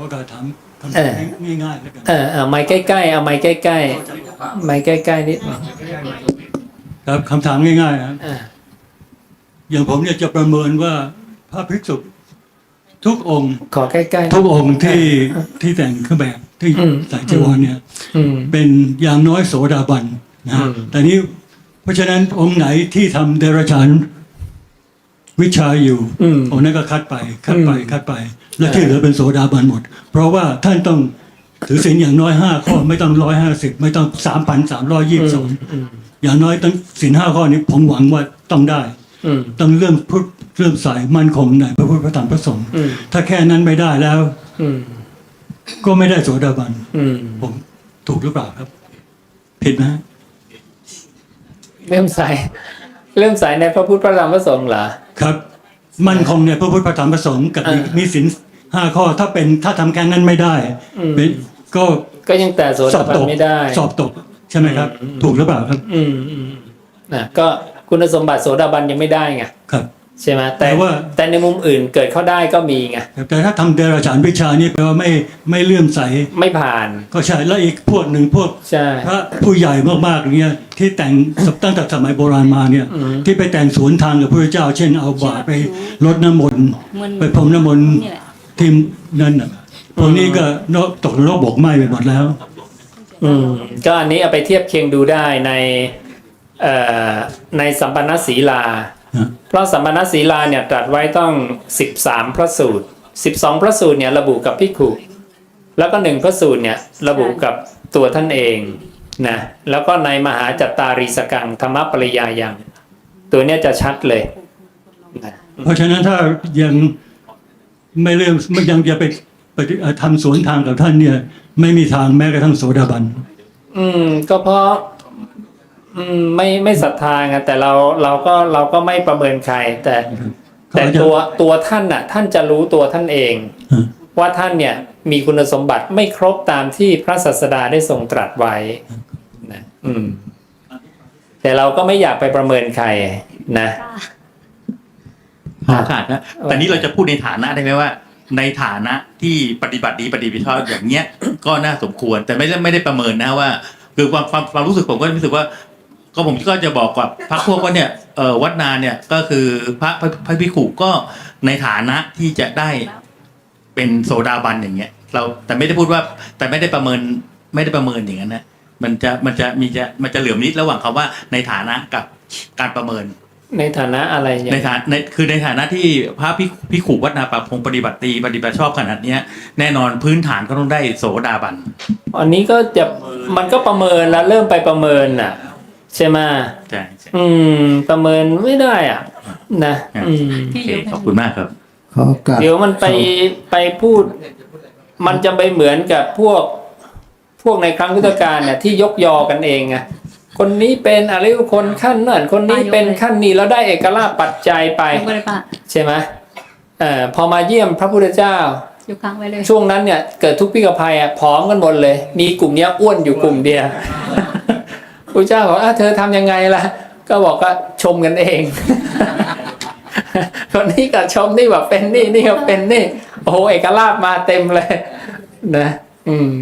โอกาสถามคำเอถามอง่ายๆแล้วกันเออเอาไม้ใกล้ๆเอาไม้ใกล้ๆไม้ใกล้ๆนิดหนึ่งครับคำถามง่ายๆนะครับอ่าอย่างผมเนี่ยจะประเมินว่าพระภิกษุทุกองค์ขอใกล้ๆทุกองค์ที่ที่แต่งเครื่องแบบที่อืมใส่จีวรเนี่ยอืมเป็นอย่างน้อยโสดาบันนะฮะอืมแต่นี้เพราะฉะนั้นองค์ไหนที่ทำเดรัจฉาน วิชาอยู่อืมองค์นั้นก็คัดไปคัดไปอืมคัดไป และที่เหลือเป็นโสดาบันหมด เพราะว่าท่านต้องถือศีลอย่างน้อยห้าข้อไม่ต้องร้อยห้าสิบไม่ต้องสามพันสามร้อยยี่สิบสองอืมอย่างน้อยต้องศีลห้าข้อนี้ผมหวังว่าต้องได้อืมต้องเริ่มพุทธเริ่มใส่มั่นคงในพระพุทธพระธรรมพระสงฆ์อืมถ้าแค่นั้นไม่ได้แล้วอืมก็ไม่ได้โสดาบันอืมผมถูกหรือเปล่าครับ ผิดไหมฮะเริ่มใส่เริ่มใส่ในพระพุทธพระธรรมพระสงฆ์เหรอ ครับ มั่นคงในพระพุทธพระธรรมพระสงฆ์กับมีอ่ามีมีศีลห้าข้อถ้าเป็นถ้าทำแค่นั้นไม่ได้อืมเป็นก็ก็ยังแต่โสสดาอบบัตนกไม่ได้ สอบตกใช่ไหมครับ อืม ถูกหรือเปล่าครับอืมอืมนะก็คุณสมบัติโสดาบันยังไม่ได้ไงครับ ใช่ไหมแต่แต่ว่า แต่ในมุมอื่นเกิดเข้าได้ก็มีไงแต่ถ้าทำเดรัจฉานวิชานี่แปลว่าไม่ไม่เลื่อมใส ไม่ผ่านก็ใช่แล้วอีกพวกหนึ่งพวกใช่ พระผู้ใหญ่มากๆเนี่ยที่แต่งตั้งแต่สมัยโบราณมาเนี่ย อืม ที่ไปแต่งสวนทางกับพระเจ้า เช่นเอาบาตรไปรดน้ำมนต์มันไปพรมน้ำมนต์นี่แหละทีมนั่นน่ะพวกนี้ก็นกตกนรกบกไหม้ไปหมดแล้ว อืมก็อันนี้เอาไปเทียบเคียงดูได้ในเอ่อในสัมปันนศีลานะ เพราะสัมปันนศีลาเนี่ยตรัสไว้ต้อง 13 พระสูตร 12 พระสูตรเนี่ยระบุกับพิกขุแล้วก็หนึ่งพระสูตรเนี่ยระบุกับตัวท่านเองนะแล้วก็ในมหาจัตตารีสกังธรรมปริยายังตัวเนี้ยจะชัดเลยนะเพราะฉะนั้นถ้ายังไม่เริ่มไม่ยังจะไปปฏิเอ่อทำสวนทางกับท่านเนี่ย ไม่มีทางแม้กระทั่งโสดาบัน อืม ก็เพราะ อืมไม่ไม่ศรัทธาไงแต่เราเราก็เราก็ไม่ประเมินใครแต่ แต่เขาจะตัวตัวท่านน่ะ ท่านจะรู้ตัวท่านเองฮะว่าท่านเนี่ย มีคุณสมบัติไม่ครบตามที่พระศาสดาได้ทรงตรัสไว้นะอืม แต่เราก็ไม่อยากไปประเมินใครนะขอโอกาสนะแต่นี้เราจะพูดในฐานะได้ไหมว่า ในฐานะที่ปฏิบัติดีปฏิบัติชอบอย่างเงี้ย ก็น่าสมควร แต่ไม่ได้ไม่ได้ประเมินนะว่า คือความความความรู้สึกผมก็รู้สึกว่า ก็ผมก็จะบอกกับพระพวกว่าเนี่ยเออวัดนาเนี่ยก็คือพระพระพระพิขุก็ในฐานะที่จะได้เป็นโสดาบันอย่างเงี้ย เราแต่ไม่ได้พูดว่าแต่ไม่ได้ประเมินไม่ได้ประเมินอย่างนั้นนะมันจะมันจะมีจะมันจะเหลื่อมนิดระหว่างคำว่าในฐานะกับการประเมิน ในฐานะอะไรอย่างในฐานะในคือในฐานะที่พระพิพิขุวัดนาป่าพงปฏิบัติดีปฏิบัติชอบขนาดเนี้ยแน่นอนพื้นฐานก็ต้องได้โสดาบัน อันนี้ก็จะมันก็ประเมินแล้วเริ่มไปประเมินน่ะ ใช่ไหมใช่ใช่อืม ประเมินไม่ได้อะ นะอืมโอเคขอบคุณมากครับ ขอโอกาสเดี๋ยวมันไปไปพูด มันจะไปเหมือนกับพวก พวกในครั้งพุทธกาลเนี่ยที่ยกยอกันเองไงคนนี้เป็นอะไรคนขั้นนั่นคนนี้เป็นขั้นนี้แล้วได้เอกราชปัจจัยไป ยกไว้เลยป่ะใช่ไหมเอ่อพอมาเยี่ยมพระพุทธเจ้า ยกค้างไว้เลยช่วงนั้นเนี่ยเกิดทุกข์พิกภัยอะผอมกันหมดเลย มีกลุ่มเนี้ยอ้วนอยู่กลุ่มเดียว พระเจ้าบอกอะเธอทำยังไงล่ะ ก็บอกว่าชมกันเองคนนี้ก็ชมนี่ว่าเป็นนี่นี่ก็เป็นนี่ โอ้โหเอกราชมาเต็มเลย นะ อืม